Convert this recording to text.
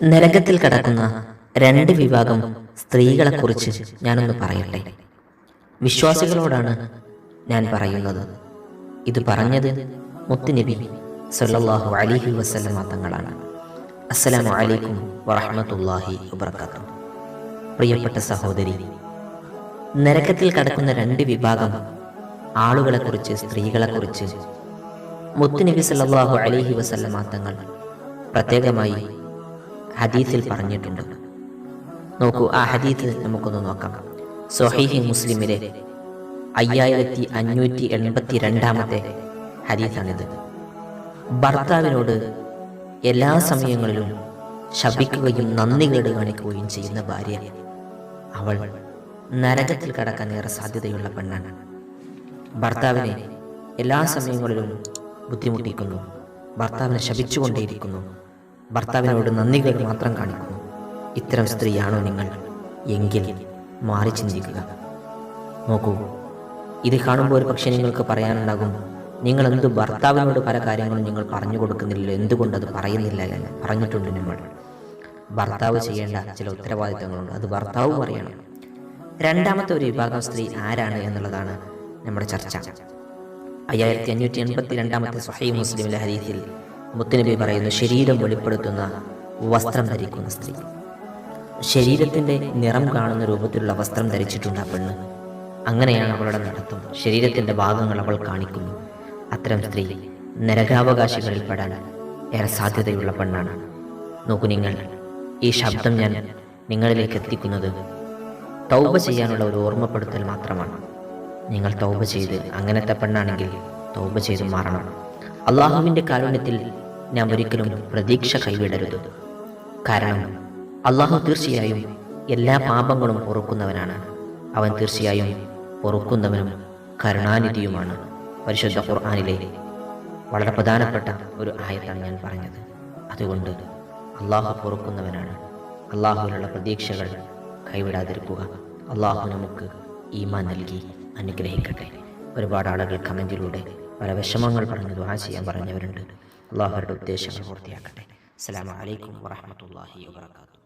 നരകത്തിൽ കടക്കുന്ന രണ്ട് വിഭാഗം സ്ത്രീകളെക്കുറിച്ച് ഞാനൊന്ന് പറയട്ടെ. വിശ്വാസികളോടാണ് ഞാൻ പറയുന്നത്. ഇത് പറഞ്ഞത് മുത്തുനബി സല്ലാഹു അലിഹി വസല്ലമ തങ്ങളാണ്. അസ്സലാമു അലൈക്കും വറഹ്മത്തുള്ളാഹി വബർക്കാത്തു പ്രിയപ്പെട്ട സഹോദരി നരകത്തിൽ കടക്കുന്ന രണ്ട് വിഭാഗം ആളുകളെക്കുറിച്ച് സ്ത്രീകളെക്കുറിച്ച് മുത്തുനബി സല്ലാഹു അലൈഹി വസല്ലമ തങ്ങൾ പ്രത്യേകമായി ഹദീസിൽ പറഞ്ഞിട്ടുണ്ട്. നോക്കൂ ആ ഹദീത്ത് നമുക്കൊന്ന് നോക്കാം. സൊഹീഹി മുസ്ലിമിലെ അയ്യായിരത്തി അഞ്ഞൂറ്റി എൺപത്തി രണ്ടാമത്തെ ഹദീസാണിത് ഭർത്താവിനോട് എല്ലാ സമയങ്ങളിലും ശപിക്കുകയും നന്ദികേട് കാണിക്കുകയും ചെയ്യുന്ന ഭാര്യ. അവൾ നരകത്തിൽ കടക്കാൻ ഏറെ സാധ്യതയുള്ള പെണ്ണാണ്. ഭർത്താവിനെ എല്ലാ സമയങ്ങളിലും ബുദ്ധിമുട്ടിക്കുന്നു. ഭർത്താവിനെ ശപിച്ചുകൊണ്ടേയിരിക്കുന്നു. ഭർത്താവിനോട് നന്ദികൾ മാത്രം കാണിക്കുന്നു ഇത്തരം സ്ത്രീയാണോ നിങ്ങൾ? എങ്കിൽ മാറി ചിന്തിക്കുക. നോക്കൂ ഇത് കാണുമ്പോൾ ഒരു പക്ഷേ നിങ്ങൾക്ക് പറയാനുണ്ടാകും നിങ്ങൾ എന്ത് ഭർത്താവിനോട് പല കാര്യങ്ങളും നിങ്ങൾ പറഞ്ഞു കൊടുക്കുന്നില്ല അത് പറയുന്നില്ല എന്ന് പറഞ്ഞിട്ടുണ്ട് നമ്മൾ. ഭർത്താവ് ചെയ്യേണ്ട ചില ഉത്തരവാദിത്തങ്ങളുണ്ട് അത് ഭർത്താവ് പറയണം രണ്ടാമത്തെ ഒരു വിഭാഗം സ്ത്രീ ആരാണ് എന്നുള്ളതാണ് നമ്മുടെ ചർച്ച. അയ്യായിരത്തി അഞ്ഞൂറ്റി എൺപത്തി രണ്ടാമത്തെ സഹൈ മുസ്ലിമിലെ ഹരീതിൽ മുത്തുനബി പറയുന്നു ശരീരം വെളിപ്പെടുത്തുന്ന വസ്ത്രം ധരിക്കുന്ന സ്ത്രീ. ശരീരത്തിന്റെ നിറം കാണുന്ന രൂപത്തിലുള്ള വസ്ത്രം ധരിച്ചിട്ടുണ്ട് ആ പെണ്ണ്. അങ്ങനെയാണ് അവളുടെ നടത്തം. ശരീരത്തിന്റെ ഭാഗങ്ങൾ അവൾ കാണിക്കുന്നു. അത്തരം സ്ത്രീ നരകാവകാശികളിൽ പെടാൻ ഏറെ സാധ്യതയുള്ള പെണ്ണാണ്. നോക്കൂ നിങ്ങൾ ഈ ശബ്ദം ഞാൻ നിങ്ങളിലേക്ക് എത്തിക്കുന്നത് തൗബ ചെയ്യാനുള്ള ഒരു ഓർമ്മപ്പെടുത്തൽ മാത്രമാണ്. നിങ്ങൾ തൗബ ചെയ്ത് അങ്ങനത്തെ പെണ്ണാണെങ്കിൽ തൗബ ചെയ്ത് മാറണം. അള്ളാഹുവിന്റെ കാരുണ്യത്തിൽ നാം ഒരിക്കലും പ്രതീക്ഷ കൈവിടരുത്. കാരണം അള്ളാഹു തീർച്ചയായും എല്ലാ പാപങ്ങളും പൊറുക്കുന്നവനാണ്. അവൻ തീർച്ചയായും പൊറുക്കുന്നവനും കരുണാനിധിയുമാണ്. പരിശുദ്ധ ഖുർആാനിലെ വളരെ പ്രധാനപ്പെട്ട ഒരു ആയത്താണ് ഞാൻ പറഞ്ഞത്. അതുകൊണ്ട് അള്ളാഹു പൊറുക്കുന്നവനാണ്. അള്ളാഹുവിനുള്ള പ്രതീക്ഷകൾ കൈവിടാതിരിക്കുക. അള്ളാഹു നമുക്ക് ഈമാൻ നൽകി അനുഗ്രഹിക്കട്ടെ. ഒരുപാട് ആളുകൾ കമന്റിലൂടെ പല വിഷമങ്ങൾ പറഞ്ഞത് ദുആ ചെയ്യാൻ പറഞ്ഞവരുണ്ട്. അള്ളാഹുരുടെ ഉദ്ദേശങ്ങൾ പൂർത്തിയാക്കട്ടെ. അസ്സാം വലൈക്കും വാഹമത്തല്ലാഹി വബറകാതുഹു.